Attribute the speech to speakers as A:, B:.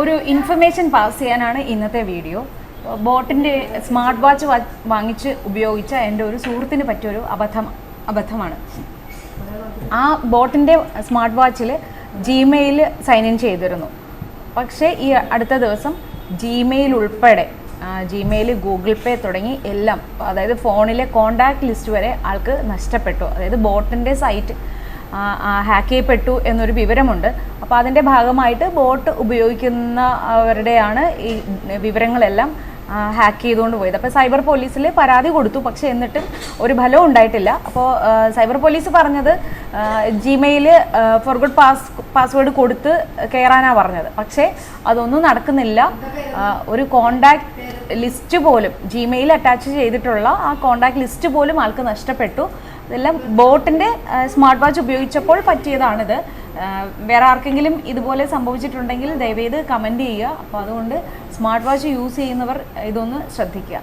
A: ഒരു information pass ചെയ്യാനാണ് ഇന്നത്തെ വീഡിയോ ബോട്ടിന്റെ സ്മാർട്ട് വാച്ച് വാങ്ങിച്ച് ഉപയോഗിച്ച എന്റെ ഒരു സുഹൃത്തിന് പറ്റിയൊരു അബദ്ധം അബദ്ധമാണ്. ആ ബോട്ടിന്റെ സ്മാർട്ട് വാച്ചിൽ ജിമെയിൽ സൈൻ ഇൻ ചെയ്തിരുന്നു. പക്ഷേ ഈ അടുത്ത ദിവസം ജിമെയിൽ ഉൾപ്പെടെ ജിമെയിൽ ഗൂഗിൾ പേ തുടങ്ങി എല്ലാം അതായത് ഫോണിലെ കോണ്ടാക്ട് ലിസ്റ്റ് വരെ ആൾക്ക് നഷ്ടപ്പെട്ടു. അതായത് ബോട്ടിന്റെ സൈറ്റ് ഹാക്ക് ചെയ്യപ്പെട്ടു എന്നൊരു വിവരമുണ്ട്. അപ്പോൾ അതിന്റെ ഭാഗമായിട്ട് ബോട്ട് ഉപയോഗിക്കുന്നവരുടെയാണ് ഈ വിവരങ്ങളെല്ലാം ഹാക്ക് ചെയ്തുകൊണ്ട് പോയത്. അപ്പോൾ സൈബർ പോലീസിൽ പരാതി കൊടുത്തു. പക്ഷേ എന്നിട്ടും ഒരു ഫലവും ഉണ്ടായിട്ടില്ല. അപ്പോൾ സൈബർ പോലീസ് പറഞ്ഞത് Gmail for good pass password കൊടുത്ത് കയറാനാണ് പറഞ്ഞത്. പക്ഷേ അതൊന്നും നടക്കുന്നില്ല. ഒരു കോണ്ടാക്ട് ലിസ്റ്റ് പോലും ജിമെയിൽ അറ്റാച്ച് ചെയ്തിട്ടുള്ള ആ കോണ്ടാക്ട് ലിസ്റ്റ് പോലും ആൾക്ക് നഷ്ടപ്പെട്ടു. ഇതെല്ലാം ബോട്ടിന്റെ സ്മാർട്ട് വാച്ച് ഉപയോഗിച്ചപ്പോൾ പറ്റിയതാണിത്. വേറെ ആർക്കെങ്കിലും ഇതുപോലെ സംഭവിച്ചിട്ടുണ്ടെങ്കിൽ ദയവേത് കമന്റ് ചെയ്യുക. അപ്പോൾ അതുകൊണ്ട് സ്മാർട്ട് വാച്ച് യൂസ് ചെയ്യുന്നവർ ഇതൊന്ന് ശ്രദ്ധിക്കുക.